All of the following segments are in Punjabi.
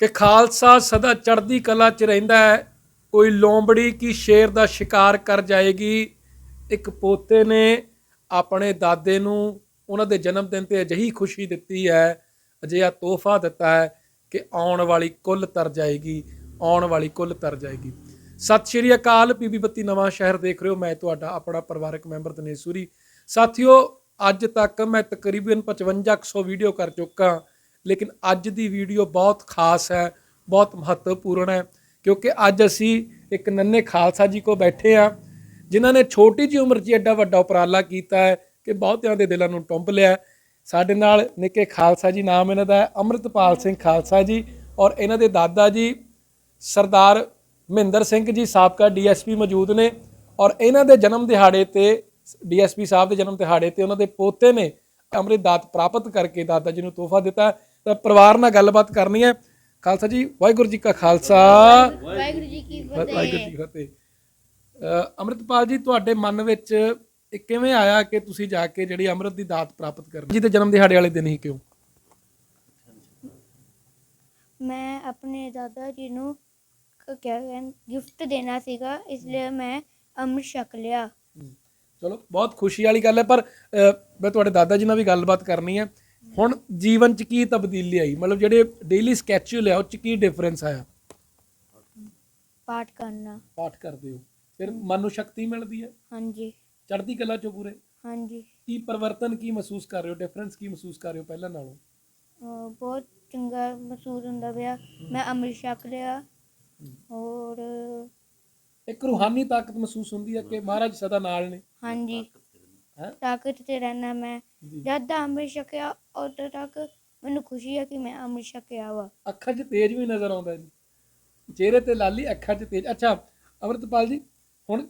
ਕਿ ਖਾਲਸਾ ਸਦਾ ਚੜ੍ਹਦੀ ਕਲਾ 'ਚ ਰਹਿੰਦਾ ਹੈ। ਕੋਈ ਲੋਂਬੜੀ ਕੀ ਸ਼ੇਰ ਦਾ ਸ਼ਿਕਾਰ ਕਰ ਜਾਏਗੀ। ਇੱਕ ਪੋਤੇ ਨੇ ਆਪਣੇ ਦਾਦੇ ਨੂੰ ਉਹਨਾਂ ਦੇ ਜਨਮ ਦਿਨ ਤੇ ਅਜਿਹੀ ਖੁਸ਼ੀ ਦਿੱਤੀ ਹੈ, ਅਜਿਹਾ ਤੋਹਫਾ ਦਿੱਤਾ ਹੈ ਕਿ ਆਉਣ ਵਾਲੀ ਕੁੱਲ ਤਰ ਜਾਏਗੀ, ਆਉਣ ਵਾਲੀ ਕੁੱਲ ਤਰ ਜਾਏਗੀ। ਸਤਿ ਸ਼੍ਰੀ ਅਕਾਲ ਪੀਬੀ ਬੱਤੀ ਨਵਾਂ ਸ਼ਹਿਰ ਦੇਖ ਰਹੇ ਹੋ। ਮੈਂ ਤੁਹਾਡਾ ਆਪਣਾ ਪਰਿਵਾਰਕ ਮੈਂਬਰ ਦਿਨੇਸ਼ ਸਾਥੀਓ, ਅੱਜ ਤੱਕ ਮੈਂ ਤਕਰੀਬਨ 5500 ਵੀਡੀਓ ਕਰ ਚੁੱਕਾ। ਲੇਕਿਨ ਅੱਜ ਦੀ ਵੀਡੀਓ ਬਹੁਤ ਖਾਸ ਹੈ, ਬਹੁਤ ਮਹੱਤਵਪੂਰਨ ਹੈ, ਕਿਉਂਕਿ ਅੱਜ ਅਸੀਂ ਇੱਕ ਨੰਨੇ ਖਾਲਸਾ ਜੀ ਕੋ ਬੈਠੇ ਆ ਜਿਨ੍ਹਾਂ ਨੇ ਛੋਟੀ ਜਿਹੀ ਉਮਰ 'ਚ ਐਡਾ ਵੱਡਾ ਉਪਰਾਲਾ ਕੀਤਾ ਹੈ ਕਿ ਬਹੁਤਿਆਂ ਦੇ ਦਿਲਾਂ ਨੂੰ ਟੁੰਬ ਲਿਆ ਸਾਡੇ ਨਾਲ ਨਿੱਕੇ ਖਾਲਸਾ ਜੀ, ਨਾਮ ਇਹਨਾਂ ਦਾ ਹੈ, ਅੰਮ੍ਰਿਤਪਾਲ ਸਿੰਘ ਖਾਲਸਾ ਜੀ ਔਰ ਇਹਨਾਂ ਦੇ ਦਾਦਾ ਜੀ, ਸਰਦਾਰ ਮਹਿੰਦਰ ਸਿੰਘ ਜੀ ਸਾਬਕਾ ਡੀਐਸਪੀ ਮੌਜੂਦ ਨੇ ਔਰ ਇਹਨਾਂ ਦੇ ਜਨਮ ਦਿਹਾੜੇ ਤੇ, ਡੀਐਸਪੀ ਸਾਹਿਬ ਦੇ ਜਨਮ ਦਿਹਾੜੇ ਤੇ ਉਹਨਾਂ ਦੇ ਪੋਤੇ ਨੇ ਅੰਮ੍ਰਿਤ ਦਾਤ ਪ੍ਰਾਪਤ ਕਰਕੇ ਦਾਦਾ ਜੀ ਨੂੰ ਤੋਹਫਾ ਦਿੱਤਾ ਤਾਂ ਪਰਿਵਾਰ ਨਾਲ ਗੱਲਬਾਤ ਕਰਨੀ ਹੈ। ਖਾਲਸਾ ਜੀ ਵਾਹਿਗੁਰੂ ਜੀ ਕਾ ਖਾਲਸਾ। ਵਾਹਿਗੁਰੂ ਜੀ ਕੀ ਵਾਹਿਗੁਰੂ ਜੀ ਫਤਿਹ ਕੀ ਫਤਿਹ। ਅ, ਅੰਮ੍ਰਿਤਪਾਲ ਜੀ ਤੁਹਾਡੇ ਮਨ ਵਿੱਚ ਇਹ ਕਿਵੇਂ ਆਇਆ ਕਿ ਤੁਸੀਂ ਜਾ ਕੇ ਜਿਹੜੀ ਅੰਮ੍ਰਿਤ ਦੀ ਦਾਤ ਪ੍ਰਾਪਤ ਕਰਨੀ? ਜੀ ਦੇ ਜਨਮ ਦਿਹਾੜੇ ਵਾਲੇ ਦਿਨ ਹੀ ਕਿਉਂ? ਮੈਂ ਆਪਣੇ ਦਾਦਾ ਜੀ ਨੂੰ ਕ- ਕਿਆ ਕਹਿੰਦੇ ਗਿਫਟ ਦੇਣਾ ਸੀਗਾ ਇਸ ਲਈ ਮੈਂ ਅੰਮ੍ਰਿਤ ਛਕ ਲਿਆ। ਚਲੋ ਬਹੁਤ ਖੁਸ਼ੀ ਵਾਲੀ ਗੱਲ ਹੈ ਪਰ ਅ, ਮੈਂ ਤੁਹਾਡੇ ਦਾਦਾ ਜੀ ਨਾਲ ਵੀ ਗੱਲਬਾਤ ਕਰਨੀ ਹੈ। ਹੁਣ ਜੀਵਨ 'ਚ ਕੀ ਤਬਦੀਲੀ ਆਈ? ਮਤਲਬ ਜਿਹੜੇ ਡੇਲੀ ਸਕੈਚੂਅਲ ਹੈ ਉਹ 'ਚ ਕੀ ਡਿਫਰੈਂਸ ਆਇਆ? ਪਾਠ ਕਰਨਾ। ਪਾਠ ਕਰਦੇ ਹੋ। ਫਿਰ ਮਨ ਨੂੰ ਸ਼ਕਤੀ ਮਿਲਦੀ ਹੈ? ਹਾਂਜੀ। ਚੜ੍ਹਦੀ ਕਲਾ 'ਚੋਂ ਪੂਰੇ? ਹਾਂਜੀ। ਕੀ ਪਰਿਵਰਤਨ ਕੀ ਮਹਿਸੂਸ ਕਰ ਰਹੇ ਹੋ? ਡਿਫਰੈਂਸ ਕੀ ਮਹਿਸੂਸ ਕਰ ਰਹੇ ਹੋ ਪਹਿਲਾਂ ਨਾਲੋਂ? ਅਹ ਬਹੁਤ ਚੰਗਾ ਮਹਿਸੂਸ ਹੁੰਦਾ ਪਿਆ। ਮੈਂ ਅੰਮ੍ਰਿਤ ਛਕ ਲਿਆ। ਔਰ ਇੱਕ ਰੂਹਾਨੀ ਤਾਕਤ ਮਹਿਸੂਸ ਹੁੰਦੀ ਹੈ ਕਿ ਮਹਾਰਾਜ ਸਦਾ ਨਾਲ ਨੇ। ਹਾਂਜੀ। ਤਾਕਤ ਤੇ ਰਹਿਣਾ ਮੈਂ। ਜਦ ਦਾ ਅੰਮ੍ਰਿਤ ਛਕਿਆ ਉਦੋਂ ਤੱਕ ਮੈਨੂੰ ਖੁਸ਼ੀ ਹੈ ਕਿ ਮੈਂ ਅੰਮ੍ਰਿਤ ਛਕਿਆ ਵਾ। ਅੱਖਾਂ 'ਚ ਤੇਜ ਵੀ ਨਜ਼ਰ ਆਉਂਦਾ ਜੀ। ਚਿਹਰੇ ਤੇ ਲਾਲੀ ਅੱਖਾਂ 'ਚ ਤੇਜ। ਅੱਛਾ ਅਮਰਤਪਾਲ ਜੀ ਹੁਣ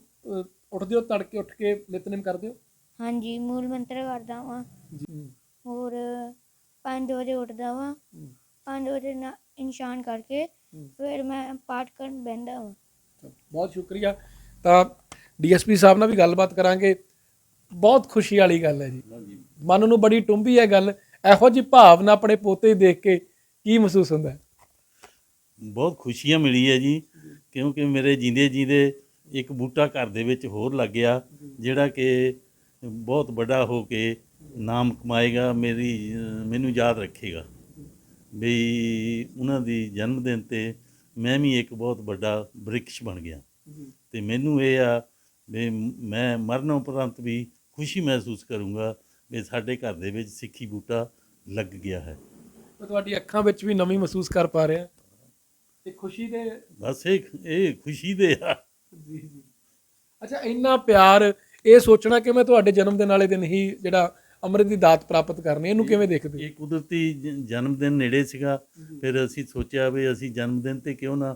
ਉੱਠਦੇ ਹੋ ਤੜਕੇ ਉੱਠ ਕੇ ਨਿਤਨੇਮ ਕਰਦੇ ਹੋ? ਹਾਂਜੀ ਮੂਲ ਮੰਤਰ ਕਰਦਾ ਵਾਂ। ਜੀ। ਔਰ 5 ਵਜੇ ਉੱਠਦਾ ਵਾਂ। 5 ਵਜੇ ਨਾ ਇਨਸ਼ਾਨ ਕਰਕੇ। ਫਿਰ ਮੈਂ ਪਾਠ ਕਰਨ ਬਹਿੰਦਾ ਹਾਂ ਬਹੁਤ ਸ਼ੁਕਰੀਆ। ਤਾਂ ਡੀਐਸਪੀ ਸਾਹਿਬ ਨਾਲ ਵੀ ਗੱਲਬਾਤ ਕਰਾਂਗੇ। ਬਹੁਤ ਖੁਸ਼ੀ ਵਾਲੀ ਗੱਲ ਹੈ ਜੀ। ਮਨ ਨੂੰ ਬੜੀ ਟੁੰਬੀ ਹੈ ਗੱਲ। ਇਹੋ ਜਿਹੀ ਭਾਵਨਾ ਆਪਣੇ ਪੋਤੇ ਦੇਖ ਕੇ ਕੀ ਮਹਿਸੂਸ ਹੁੰਦਾ ਹੈ? ਬਹੁਤ ਖੁਸ਼ੀਆਂ ਮਿਲੀ ਹੈ ਜੀ ਕਿਉਂਕਿ ਮੇਰੇ ਜਿੰਦੇ ਜਿੰਦੇ ਇੱਕ ਬੂਟਾ ਘਰ ਦੇ ਵਿੱਚ ਹੋਰ ਲੱਗ ਗਿਆ ਜਿਹੜਾ ਕਿ ਬਹੁਤ ਵੱਡਾ ਹੋ ਕੇ ਨਾਮ ਕਮਾਏਗਾ ਮੇਰੀ ਮੈਨੂੰ ਯਾਦ ਰੱਖੇਗਾ। ਵੀ ਉਹਨਾਂ ਦੀ ਜਨਮ ਦਿਨ ਤੇ ਮੈਂ ਵੀ ਇੱਕ ਬਹੁਤ ਵੱਡਾ ਬ੍ਰਿਕਸ਼ ਬਣ ਗਿਆ। ਤੇ ਮੈਨੂੰ ਇਹ ਆ ਵੀ ਮੈਂ ਮਰਨ ਉਪਰੰਤ ਵੀ ਖੁਸ਼ੀ ਮਹਿਸੂਸ ਕਰੂੰਗਾ ਵੀ ਸਾਡੇ ਘਰ ਦੇ ਵਿੱਚ ਸਿੱਖੀ ਬੂਟਾ ਲੱਗ ਗਿਆ ਹੈ। ਮੈਂ ਤੁਹਾਡੀ ਅੱਖਾਂ ਵਿੱਚ ਵੀ ਨਵੀਂ ਮਹਿਸੂਸ ਕਰ ਪਾ ਰਿਹਾ। ਤੇ ਖੁਸ਼ੀ ਦੇ ਬਸ ਇਹ ਇਹ ਖੁਸ਼ੀ ਦੇ ਆ। ਜੀ ਜੀ। ਅੱਛਾ ਇੰਨਾ ਪਿਆਰ ਇਹ ਸੋਚਣਾ ਕਿ ਮੈਂ ਤੁਹਾਡੇ ਜਨਮ ਦਿਨ ਵਾਲੇ ਦਿਨ ਹੀ ਜਿਹੜਾ ਅੰਮ੍ਰਿਤ ਦੀ ਦਾਤ ਪ੍ਰਾਪਤ ਕਰਨੀ ਇਹਨੂੰ ਕਿਵੇਂ ਦੇਖਦੇ ਇਹ ਕੁਦਰਤੀ ਜਨਮ ਦਿਨ ਨੇੜੇ ਸੀਗਾ। ਫਿਰ ਅਸੀਂ ਸੋਚਿਆ ਵੀ ਅਸੀਂ ਜਨਮ ਦਿਨ ਤੇ ਕਿਉਂ ਨਾ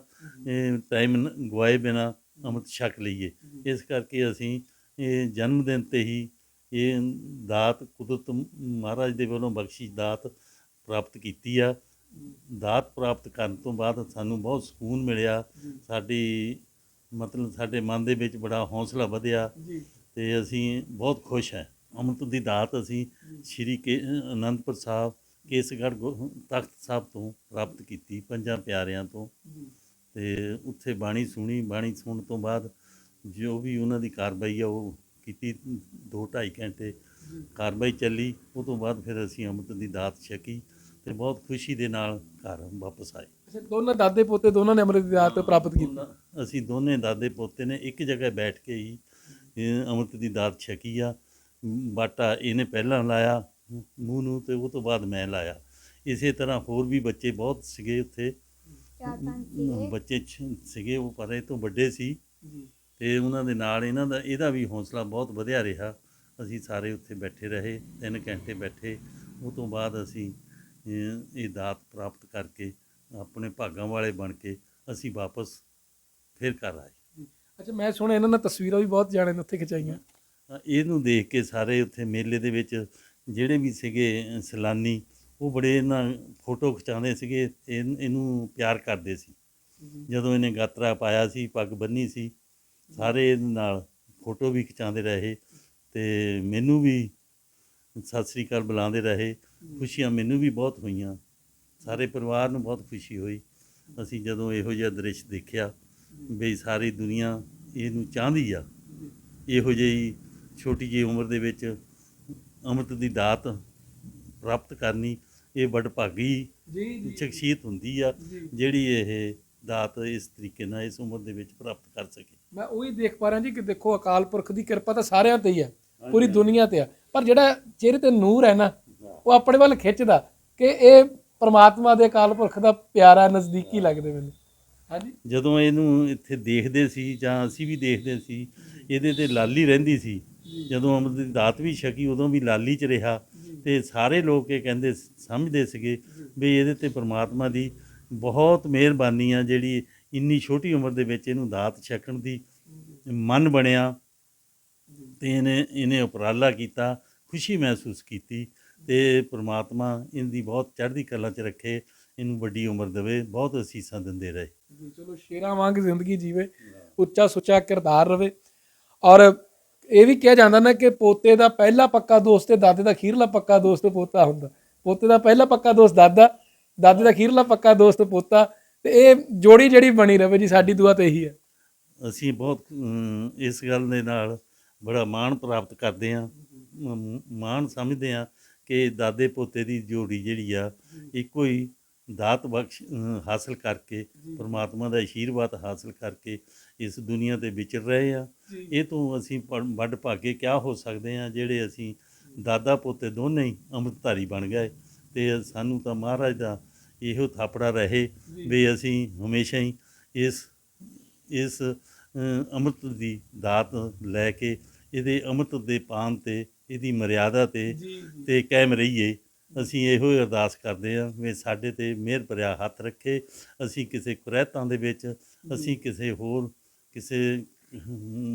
ਟਾਈਮ ਗਵਾਏ ਬਿਨਾ ਅੰਮ੍ਰਿਤ ਛਕ ਲਈਏ। ਇਸ ਕਰਕੇ ਅਸੀਂ ਇਹ ਜਨਮ ਦਿਨ ਤੇ ਹੀ ਇਹ ਦਾਤ ਕੁਦਰਤ ਮਹਾਰਾਜ ਦੇ ਵੱਲੋਂ ਬਖਸ਼ਿਸ਼ ਦਾਤ ਪ੍ਰਾਪਤ ਕੀਤੀ ਆ। ਦਾਤ ਪ੍ਰਾਪਤ ਕਰਨ ਤੋਂ ਬਾਅਦ ਸਾਨੂੰ ਬਹੁਤ ਸਕੂਨ ਮਿਲਿਆ। ਸਾਡੀ ਮਤਲਬ ਸਾਡੇ ਮਨ ਦੇ ਵਿੱਚ ਬੜਾ ਹੌਸਲਾ ਵਧਿਆ ਜੀ। ਤੇ ਅਸੀਂ ਬਹੁਤ ਖੁਸ਼ ਹਾਂ। ਅੰਮ੍ਰਿਤ ਦੀ ਦਾਤ ਅਸੀਂ ਸ਼੍ਰੀ ਕੇ ਅਨੰਦਪੁਰ ਸਾਹਿਬ ਕੇਸਗੜ੍ਹ ਗੁਰ- ਤਖਤ ਸਾਹਿਬ ਤੋਂ ਪ੍ਰਾਪਤ ਕੀਤੀ ਪੰਜਾਂ ਪਿਆਰਿਆਂ ਤੋਂ। ਤੇ ਉੱਥੇ ਬਾਣੀ ਸੁਣੀ ਬਾਣੀ ਸੁਣਨ ਤੋਂ ਬਾਅਦ ਜੋ ਵੀ ਉਹਨਾਂ ਦੀ ਕਾਰਵਾਈ ਆ ਉਹ ਕੀਤੀ 2.5 ਘੰਟੇ ਕਾਰਵਾਈ ਚੱਲੀ ਉਹ ਤੋਂ ਬਾਅਦ ਫਿਰ ਅਸੀਂ ਅੰਮ੍ਰਿਤ ਦੀ ਦਾਤ ਛਕੀ ਤੇ ਬਹੁਤ ਖੁਸ਼ੀ ਦੇ ਨਾਲ ਘਰ ਵਾਪਸ ਆਏ। ਅੱਛਾ ਦੋਨਾਂ ਦਾਦੇ ਪੋਤੇ ਦੋਨਾਂ ਨੇ ਅੰਮ੍ਰਿਤ ਦੀ ਦਾਤ ਪ੍ਰਾਪਤ ਕੀਤੀ? ਅਸੀਂ ਦੋਨੇ ਦਾਦੇ ਪੋਤੇ ਨੇ ਇੱਕ ਜਗ੍ਹਾ ਬੈਠ ਕੇ ਹੀ ਅੰਮ੍ਰਿਤ ਦੀ ਦਾਤ ਛਕੀ ਆ। ਬਾਟਾ ਇਹਨੇ ਪਹਿਲਾਂ ਲਾਇਆ ਮੂੰਹ ਨੂੰ ਤੇ ਉਹ ਤੋਂ ਬਾਅਦ ਮੈਂ ਲਾਇਆ। ਇਸੇ ਤਰ੍ਹਾਂ ਹੋਰ ਵੀ ਬੱਚੇ ਬਹੁਤ ਸੀਗੇ ਉੱਥੇ। ਚਾਰ ਪੰਜ ਸੀਗੇ। ਬੱਚੇ ਸੀਗੇ ਉਹ ਪਰ ਇਹ ਤੋਂ ਵੱਡੇ ਸੀ। ਜੀ। ਤੇ ਉਹਨਾਂ ਦੇ ਨਾਲ ਇਹਨਾਂ ਦਾ ਇਹਦਾ ਵੀ ਹੌਸਲਾ ਬਹੁਤ ਵਧਿਆ ਰਿਹਾ। ਅਸੀਂ ਸਾਰੇ ਉੱਥੇ ਬੈਠੇ ਰਹੇ 3 ਘੰਟੇ ਬੈਠੇ। ਉਹ ਤੋਂ ਬਾਅਦ ਅਸੀਂ ਇਹ ਦਾਤ ਪ੍ਰਾਪਤ ਕਰਕੇ ਆਪਣੇ ਭਾਗਾਂ ਵਾਲੇ ਬਣ ਕੇ ਅਸੀਂ ਵਾਪਸ ਫਿਰ ਘਰ ਆਏ। ਅੱਛਾ ਮੈਂ ਸੁਣਿਆ ਇਹਨਾਂ ਨੇ ਤਸਵੀਰਾਂ ਵੀ ਬਹੁਤ ਜਾਣੇ ਨੇ ਉੱਥੇ ਖਿਚਾਈਆਂ। ਇਹਨੂੰ ਦੇਖ ਕੇ ਸਾਰੇ ਉੱਥੇ ਮੇਲੇ ਦੇ ਵਿੱਚ ਜਿਹੜੇ ਵੀ ਸੀਗੇ ਸੈਲਾਨੀ ਉਹ ਬੜੇ ਇਹਨਾਂ ਫੋਟੋ ਖਿਚਾਉਂਦੇ ਸੀਗੇ ਇਹ- ਇਹਨੂੰ ਪਿਆਰ ਕਰਦੇ ਸੀ। ਜਦੋਂ ਇਹਨੇ ਗਾਤਰਾ ਪਾਇਆ ਸੀ ਪੱਗ ਬੰਨੀ ਸੀ ਸਾਰੇ ਇਹਦੇ ਨਾਲ ਫੋਟੋ ਵੀ ਖਿਚਾਉਂਦੇ ਰਹੇ ਤੇ ਮੈਨੂੰ ਵੀ ਸਤਿ ਸ੍ਰੀ ਅਕਾਲ ਬੁਲਾਉਂਦੇ ਰਹੇ। ਖੁਸ਼ੀਆਂ ਮੈਨੂੰ ਵੀ ਬਹੁਤ ਹੋਈਆਂ। ਸਾਰੇ ਪਰਿਵਾਰ ਨੂੰ ਬਹੁਤ ਖੁਸ਼ੀ ਹੋਈ। ਅਸੀਂ ਜਦੋਂ ਇਹੋ ਜਿਹਾ ਦ੍ਰਿਸ਼ ਦੇਖਿਆ ਵੀ ਸਾਰੀ ਦੁਨੀਆ ਇਹਨੂੰ ਚਾਹੁੰਦੀ ਆ। ਇਹੋ ਜਿਹੀ ਛੋਟੀ ਜਿਹੀ ਉਮਰ ਦੇ ਵਿੱਚ ਅੰਮ੍ਰਿਤ ਦੀ ਦਾਤ ਪ੍ਰਾਪਤ ਕਰਨੀ ਇਹ ਬੜ ਭਾਗੀ ਜੀ ਸ਼ਖਸੀਅਤ ਹੁੰਦੀ ਆ ਜਿਹੜੀ ਇਹ ਦਾਤ ਇਸ ਤਰੀਕੇ ਨਾਲ ਇਸ ਉਮਰ ਦੇ ਵਿੱਚ ਪ੍ਰਾਪਤ ਕਰ ਸਕੇ। ਮੈਂ ਉਹੀ ਦੇਖ ਪਾ ਰਿਹਾ ਜੀ ਕਿ ਦੇਖੋ ਅਕਾਲ ਪੁਰਖ ਦੀ ਕਿਰਪਾ ਤਾਂ ਸਾਰਿਆਂ ਤੇ ਹੀ ਹੈ ਪੂਰੀ ਦੁਨੀਆ ਤੇ ਆ ਪਰ ਜਿਹੜਾ ਚਿਹਰੇ ਤੇ ਨੂਰ ਹੈ ਨਾ ਉਹ ਆਪਣੇ ਵੱਲ ਖਿੱਚਦਾ ਕਿ ਇਹ ਪ੍ਰਮਾਤਮਾ ਦੇ ਅਕਾਲ ਪੁਰਖ ਦਾ ਪਿਆਰਾ ਨਜ਼ਦੀਕੀ ਲੱਗਦੇ ਮੈਨੂੰ। ਹਾਂਜੀ? ਜਦੋਂ ਇਹਨੂੰ ਇੱਥੇ ਦੇਖਦੇ ਸੀ ਜਾਂ ਅਸੀਂ ਵੀ ਦੇਖਦੇ ਸੀ ਇਹਦੇ ਤੇ ਲਾਲੀ ਰਹਿੰਦੀ ਸੀ। ਜਦੋਂ ਅੰਮ੍ਰਿਤ ਦੀ ਦਾਤ ਵੀ ਛਕੀ ਉਦੋਂ ਵੀ ਲਾਲੀ ਚ ਰਿਹਾ। ਤੇ ਸਾਰੇ ਲੋਕ ਇਹ ਕਹਿੰਦੇ ਸਮਝਦੇ ਸੀਗੇ ਵੀ ਇਹਦੇ ਤੇ ਪ੍ਰਮਾਤਮਾ ਦੀ ਬਹੁਤ ਮਿਹਰਬਾਨੀ ਆ ਜਿਹੜੀ ਇੰਨੀ ਛੋਟੀ ਉਮਰ ਦੇ ਵਿੱਚ ਇਹਨੂੰ ਦਾਤ ਛਕਣ ਦੀ ਮਨ ਬਣਿਆ ਤੇ ਇਹਨੇ ਇਹਨੇ ਉਪਰਾਲਾ ਕੀਤਾ, ਖੁਸ਼ੀ ਮਹਿਸੂਸ ਕੀਤੀ ਤੇ ਪ੍ਰਮਾਤਮਾ ਇਹਦੀ ਬਹੁਤ ਚੜ੍ਹਦੀ ਕਲਾ 'ਚ ਰੱਖੇ, ਇਹਨੂੰ ਵੱਡੀ ਉਮਰ ਦੇਵੇ, ਬਹੁਤ ਅਸੀਸਾਂ ਦਿੰਦੇ ਰਹੇ। ਜੀ, ਚਲੋ, ਸ਼ੇਰਾਂ ਵਾਂਗ ਜ਼ਿੰਦਗੀ ਜੀਵੇ, ਉੱਚਾ ਸੁੱਚਾ ਕਿਰਦਾਰ ਰਵੇ। ਔਰ ਇਹ ਵੀ ਕਿਹਾ ਜਾਂਦਾ ਨਾ ਕਿ ਪੋਤੇ ਦਾ ਪਹਿਲਾ ਪੱਕਾ ਦੋਸਤ ਤੇ ਦਾਦੇ ਦਾ ਖੀਰਲਾ ਪੱਕਾ ਦੋਸਤ ਪੋਤਾ ਹੁੰਦਾ। ਪੋਤੇ ਦਾ ਪਹਿਲਾ ਪੱਕਾ ਦੋਸਤ ਦਾਦਾ, ਦਾਦੇ ਦਾ ਖੀਰਲਾ ਪੱਕਾ ਦੋਸਤ ਪੋਤਾ ਤੇ ਇਹ ਜੋੜੀ ਜਿਹੜੀ ਬਣੀ ਰਵੇ ਜੀ ਸਾਡੀ ਦੁਆ ਤੇ ਇਹੀ ਹੈ। ਅਸੀਂ ਬਹੁਤ ਅਮ, ਇਸ ਗੱਲ ਦੇ ਨਾਲ ਬੜਾ ਮਾਣ ਪ੍ਰਾਪਤ ਕਰਦੇ ਹਾਂ ਮਾਣ ਸਮਝਦੇ ਹਾਂ ਕਿ ਦਾਦੇ ਪੋਤੇ ਦੀ ਜੋੜੀ ਜਿਹੜੀ ਆ ਇੱਕੋ ਹੀ ਦਾਤ ਬਖਸ਼ ਅਮ, ਹਾਸਲ ਕਰਕੇ ਪਰਮਾਤਮਾ ਦਾ ਆਸ਼ੀਰਵਾਦ ਹਾਸਲ ਕਰਕੇ ਇਸ ਦੁਨੀਆ ਤੇ ਵਿਚਰ ਰਹੇ ਆ ਇਹ ਤੋਂ ਅਸੀਂ ਪ- ਵੱਡ ਭਾਗੇ ਕਿਆ ਹੋ ਸਕਦੇ ਆ ਜਿਹੜੇ ਅਸੀਂ ਦਾਦਾ ਪੋਤੇ ਦੋਨੇ ਹੀ ਅੰਮ੍ਰਿਤਧਾਰੀ ਬਣ ਗਏ ਤੇ ਸਾਨੂੰ ਤਾਂ ਮਹਾਰਾਜ ਦਾ ਇਹੋ ਥਾਪੜਾ ਰਹੇ ਵੀ ਅਸੀਂ ਹਮੇਸ਼ਾ ਹੀ ਇਸ ਇਸ ਅੰਮ੍ਰਿਤ ਦੀ ਦਾਤ ਲੈ ਕੇ ਇਹਦੇ ਅੰਮ੍ਰਿਤ ਦੇ ਪਾਨ ਤੇ ਇਹਦੀ ਮਰਿਆਦਾ ਤੇ ਤੇ ਕਾਇਮ ਰਹੀਏ। ਅਸੀਂ ਇਹੋ ਹੀ ਅਰਦਾਸ ਕਰਦੇ ਹਾਂ ਵੀ ਸਾਡੇ ਤੇ ਮਿਹਰ ਭਰਿਆ ਹੱਥ ਰੱਖੇ। ਅਸੀਂ ਕਿਸੇ ਕੁਰੈਤਾਂ ਦੇ ਵਿੱਚ ਅਸੀਂ ਕਿਸੇ ਹੋਰ ਕਿਸੇ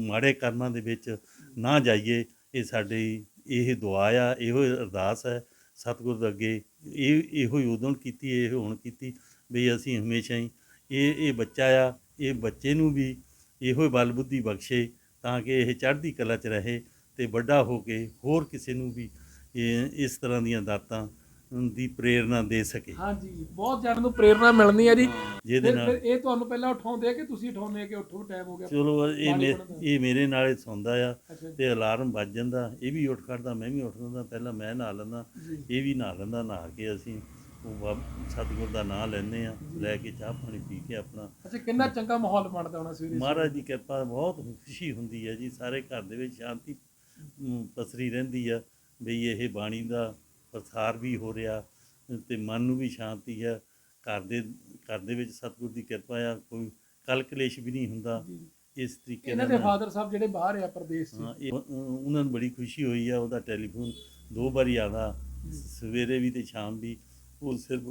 ਮਾੜੇ ਕਰਮਾਂ ਦੇ ਵਿੱਚ ਨਾ ਜਾਈਏ। ਇਹ ਸਾਡੀ ਇਹ ਦੁਆ ਆ ਇਹੋ ਅਰਦਾਸ ਹੈ ਸਤਿਗੁਰ ਦੇ ਅੱਗੇ ਇਹ ਇਹੋ ਹੀ ਉਦੋਂ ਕੀਤੀ, ਇਹ ਹੁਣ ਕੀਤੀ ਵੀ ਅਸੀਂ ਹਮੇਸ਼ਾ ਹੀ ਇਹ ਇਹ ਬੱਚਾ ਆ, ਇਹ ਬੱਚੇ ਨੂੰ ਵੀ ਇਹੋ ਹੀ ਬਲ ਬੁੱਧੀ ਬਖਸ਼ੇ ਤਾਂ ਕਿ ਇਹ ਚੜ੍ਹਦੀ ਕਲਾ 'ਚ ਰਹੇ ਤੇ ਵੱਡਾ ਹੋ ਕੇ ਹੋਰ ਕਿਸੇ ਨੂੰ ਵੀ ਇਹ ਇਸ ਤਰ੍ਹਾਂ ਦੀਆਂ ਦਾਤਾਂ ਦੀ ਪ੍ਰੇਰਣਾ ਦੇ ਸਕੇ ਹਾਂਜੀ ਬਹੁਤ ਜ਼ਿਆਦਾ ਨੂੰ ਪ੍ਰੇਰਣਾ ਮਿਲਣੀ ਹੈ ਜੀ ਜਿਹਦੇ ਫਿਰ ਨਾਲ ਫਿਰ ਇਹ ਤੁਹਾਨੂੰ ਪਹਿਲਾਂ ਉਠਾਉਂਦੇ ਆ ਕਿ ਤੁਸੀਂ ਉਠਾਉਂਦੇ ਆ ਕਿ ਉੱਠੋ ਟਾਈਮ ਹੋ ਗਿਆ ਚਲੋ ਇਹ ਮੇ-। ਇਹ ਮੇਰੇ ਨਾਲ ਹੀ ਸੌਂਦਾ ਆ ਅੱਛਾ ਜੀ। ਤੇ ਅਲਾਰਮ ਵੱਜ ਜਾਂਦਾ ਇਹ ਵੀ ਉੱਠ ਖੜਦਾ ਮੈਂ ਵੀ ਉੱਠ ਜਾਂਦਾ ਪਹਿਲਾਂ ਮੈਂ ਨਹਾ ਲੈਂਦਾ ਜੀ। ਇਹ ਵੀ ਨਹਾ ਲੈਂਦਾ ਨਹਾ ਕੇ ਅਸੀਂ ਉਹ ਵਾ- ਸਤਿਗੁਰ ਦਾ ਨਾਮ ਲੈਂਦੇ ਆ ਲੈ ਕੇ ਚਾਹ ਪਾਣੀ ਪੀ ਕੇ ਆਪਣਾ ਅੱਛਾ ਕਿੰਨਾ ਚੰਗਾ ਮਾਹੌਲ ਬਣਦਾ ਹੋਣਾ ਸਵੇਰੇ ਮਹਾਰਾਜ ਦੀ ਕਿਰਪਾ ਬਹੁਤ ਖੁਸ਼ੀ ਹੁੰਦੀ ਹੈ ਜੀ ਸਾਰੇ ਘਰ ਦੇ ਵਿੱਚ ਸ਼ਾਂਤੀ ਅਮ, ਪਸਰੀ ਰਹਿੰਦੀ ਆ ਵੀ ਇਹ ਬਾਣੀ ਦਾ ਪ੍ਰਸਾਰ ਵੀ ਹੋ ਰਿਹਾ ਤੇ ਮਨ ਨੂੰ ਵੀ ਸ਼ਾਂਤੀ ਹੈ। ਘਰ ਦੇ ਘਰ ਦੇ ਵਿੱਚ ਸਤਿਗੁਰ ਦੀ ਕਿਰਪਾ ਆ ਕੋਈ ਕਲ ਕਲੇਸ਼ ਵੀ ਨਹੀਂ ਹੁੰਦਾ। ਇਸ ਤਰੀਕੇ ਇਹਨਾਂ ਨਾਲ ਦੇ ਫਾਦਰ ਸਾਹਿਬ ਜਿਹੜੇ ਬਾਹਰ ਆ ਪ੍ਰਦੇਸ਼ 'ਚ ਹਾਂ, ਇਹ- ਉਹਨਾਂ ਨੂੰ ਬੜੀ ਖੁਸ਼ੀ ਹੋਈ ਆ ਉਹਦਾ ਟੈਲੀਫੋਨ ਦੋ ਵਾਰੀ ਆਦਾ ਸਵੇਰੇ ਵੀ ਤੇ ਸ਼ਾਮ ਵੀ। ਉਹ ਸਿਰਫ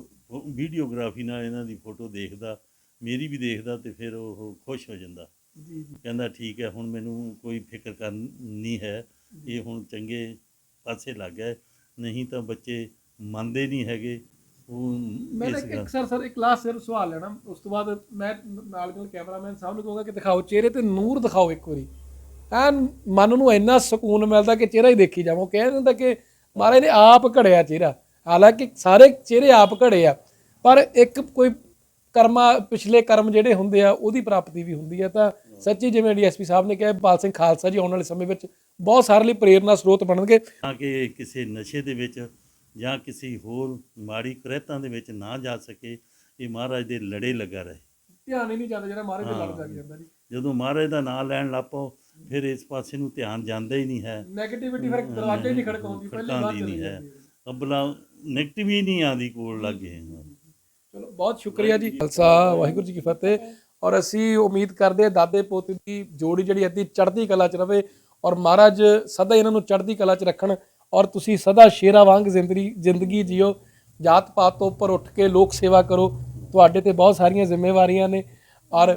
ਵੀਡੀਓਗ੍ਰਾਫੀ ਨਾਲ ਇਹਨਾਂ ਦੀ ਫੋਟੋ ਦੇਖਦਾ ਮੇਰੀ ਵੀ ਦੇਖਦਾ ਤੇ ਫਿਰ ਉਹ ਖੁਸ਼ ਹੋ ਜਾਂਦਾ। ਜੀ ਜੀ। ਕਹਿੰਦਾ ਠੀਕ ਹੈ ਹੁਣ ਮੈਨੂੰ ਕੋਈ ਫਿਕਰ ਕਰਨੀ ਹੈ। ਇਹ ਹੁਣ ਚੰਗੇ ਪਾਸੇ ਲੱਗ ਗਏ ਨਹੀਂ ਤਾਂ ਬੱਚੇ ਮੰਨਦੇ ਨਹੀਂ ਹੈਗੇ। ਉਹ ਮੈਂ ਇਸ ਇੱਕ ਸਰ ਸਰ ਇੱਕ ਲਾਸਟ ਸਿਰ ਸਵਾਲ ਲੈਣਾ ਉਸ ਤੋਂ ਬਾਅਦ ਮੈਂ ਨਾਲ ਨਾਲ ਕੈਮਰਾਮੈਨ ਸਾਹਿਬ ਨੂੰ ਕਹੂੰਗਾ ਕਿ ਦਿਖਾਓ ਚਿਹਰੇ ਤੇ ਨੂਰ ਦਿਖਾਓ ਇੱਕ ਵਾਰੀ। ਐਨ ਮਨ ਨੂੰ ਇੰਨਾ ਸਕੂਨ ਮਿਲਦਾ ਕਿ ਚਿਹਰਾ ਹੀ ਦੇਖੀ ਜਾਵਾਂ। ਕਹਿ ਦਿੰਦਾ ਕਿ ਮਹਾਰਾਜ ਨੇ ਆਪ ਘੜਿਆ ਚਿਹਰਾ। ਹਾਲਾਂਕਿ ਸਾਰੇ ਚਿਹਰੇ ਆਪ ਘੜੇ ਆ। ਪਰ ਇੱਕ ਕੋਈ ਕਰਮਾ ਪਿਛਲੇ ਕਰਮ ਜਿਹੜੇ ਹੁੰਦੇ ਆ ਉਹਦੀ ਪ੍ਰਾਪਤੀ ਵੀ ਹੁੰਦੀ ਆ। ਤਾਂ ਸੱਚੀ ਜਿਵੇਂ ਡੀਐਸਪੀ ਸਾਹਿਬ ਨੇ ਕਿਹਾ ਪਾਲ ਸਿੰਘ ਖਾਲਸਾ ਜੀ ਆਉਣ ਵਾਲੇ ਸਮੇਂ ਵਿੱਚ ਬਹੁਤ ਸਾਰੇ ਲਈ ਪ੍ਰੇਰਨਾ ਸਰੋਤ ਬਣਨਗੇ। ਤਾਂ ਕਿ ਕਿਸੇ ਨਸ਼ੇ ਦੇ ਵਿੱਚ ਜਾਂ ਕਿਸੇ ਹੋਰ ਮਾੜੀ ਕੁਰੈਤਾਂ ਦੇ ਵਿੱਚ ਨਾ ਜਾ ਸਕੇ ਇਹ ਮਹਾਰਾਜ ਦੇ ਲੜੇ ਲੱਗਾ ਰਹੇ। ਧਿਆਨ ਹੀ ਨਹੀਂ ਜਾਂਦਾ ਜਿਹੜਾ ਮਹਾਰਾਜ ਦੇ ਲੜ ਜਾਂਦਾ ਜੀ। ਜਦੋਂ ਮਹਾਰਾਜ ਦਾ ਨਾਮ ਲੈਣ ਲੱਪੋ ਫਿਰ ਇਸ ਪਾਸੇ ਨੂੰ ਧਿਆਨ ਜਾਂਦਾ ਹੀ ਨਹੀਂ ਹੈ। ਨੈਗੇਟਿਵਿਟੀ ਫਿਰ ਦਰਵਾਜ਼ੇ ਹੀ ਨਹੀਂ ਖੜਕਾਉਂਦੀ ਪਹਿਲੇ ਚਲੀ ਨਹੀਂ ਹੈ। ਅੱਬਲਾ ਨੈਗੇਟਿਵ ਹੀ ਨਹੀਂ ਆਦੀ ਕੋਲ ਲੱਗੇ। ਚਲੋ ਬਹੁਤ ਸ਼ੁਕਰੀਆ ਜੀ। ਖਾਲਸਾ ਵਾਹਿਗੁਰੂ ਜੀ ਕੀ ਫਤਿਹ। ਔਰ ਅਸੀਂ ਉਮੀਦ ਕਰਦੇ ਦਾਦੇ ਪੋਤੇ ਦੀ ਜੋੜੀ ਜਿਹੜੀ ਅੱਧੀ ਚੜ੍ਹਦੀ ਕਲਾ 'ਚ ਰਵੇ ਔਰ ਮਹਾਰਾਜ ਸਦਾ ਇਹਨਾਂ ਨੂੰ ਚੜ੍ਹਦੀ ਕਲਾ 'ਚ ਰੱਖਣ ਔਰ ਤੁਸੀਂ ਸਦਾ ਸ਼ੇਰਾਂ ਵਾਂਗ ਜ਼ਿੰਦਗੀ ਜ਼ਿੰਦਗੀ ਜਿਓ, ਜਾਤ ਪਾਤ ਤੋਂ ਉੱਪਰ ਉੱਠ ਕੇ ਲੋਕ ਸੇਵਾ ਕਰੋ। ਤੁਹਾਡੇ ਤੇ ਬਹੁਤ ਸਾਰੀਆਂ ਜ਼ਿੰਮੇਵਾਰੀਆਂ ਨੇ ਔਰ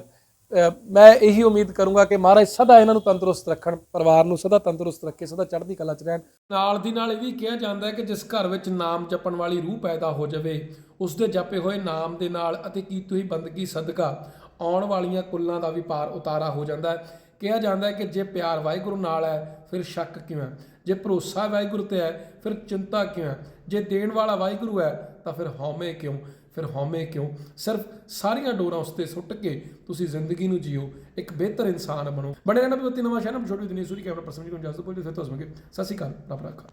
ਮੈਂ ਇਹੀ ਉਮੀਦ ਕਰੂੰਗਾ ਕਿ ਮਹਾਰਾਜ ਸਦਾ ਇਹਨਾਂ ਨੂੰ ਤੰਦਰੁਸਤ ਰੱਖਣ, ਪਰਿਵਾਰ ਨੂੰ ਸਦਾ ਤੰਦਰੁਸਤ ਰੱਖੇ, ਸਦਾ ਚੜ੍ਹਦੀ ਕਲਾ 'ਚ ਰਹਿਣ। ਨਾਲ ਦੀ ਨਾਲ ਇਹ ਵੀ ਕਿਹਾ ਜਾਂਦਾ ਹੈ ਕਿ ਜਿਸ ਘਰ ਵਿੱਚ ਨਾਮ ਜਪਣ ਵਾਲੀ ਰੂਹ ਪੈਦਾ ਹੋ ਜਾਵੇ ਉਸ ਦੇ ਜਪੇ ਹੋਏ ਨਾਮ ਦੇ ਨਾਲ ਅਤੇ ਕੀਤੀ ਹੋਈ ਬੰਦਗੀ ਸਦਕਾ ਆਉਣ ਵਾਲੀਆਂ ਕੁੱਲਾਂ ਦਾ ਵੀ ਪਾਰ ਉਤਾਰਾ ਹੋ ਜਾਂਦਾ ਹੈ। ਕਿਹਾ ਜਾਂਦਾ ਹੈ ਕਿ ਜੇ ਪਿਆਰ ਵਾਹਿਗੁਰੂ ਨਾਲ ਹੈ, ਫਿਰ ਸ਼ੱਕ ਕਿਉਂ ਹੈ ਜੇ ਭਰੋਸਾ ਵਾਹਿਗੁਰੂ ਤੇ ਹੈ, ਫਿਰ ਚਿੰਤਾ ਕਿਉਂ ਹੈ ਜੇ ਦੇਣ ਵਾਲਾ ਵਾਹਿਗੁਰੂ ਹੈ, ਤਾਂ ਫਿਰ ਹਉਮੈ ਕਿਉਂ? ਫਿਰ ਹਉਮੈ ਕਿਉਂ? ਸਿਰਫ ਸਾਰੀਆਂ ਡੋਰਾਂ ਉਸ ਤੇ ਸੁੱਟ ਕੇ ਤੁਸੀਂ ਜ਼ਿੰਦਗੀ ਨੂੰ ਜੀਓ, ਇੱਕ ਬਿਹਤਰ ਇਨਸਾਨ ਬਣੋ। ਬਣੇ ਰਹਿਣਾ ਵੀ ਨਵਾਂ ਸ਼ਹਿਰ ਨਾ ਛੋਟੀ ਦੁਨੀਆ ਸੂਰੀ ਕੈਮਰਾ ਪਰਸਨ ਜੀ ਨੂੰ ਜਸਦ ਬੋਲਦੇ ਫਿਰ ਤੋਂ ਹੱਸਵਾਂਗੇ ਸਤਿ ਸ਼੍ਰੀ ਅਕਾਲ, ਰੱਬ ਰੱਖਾ।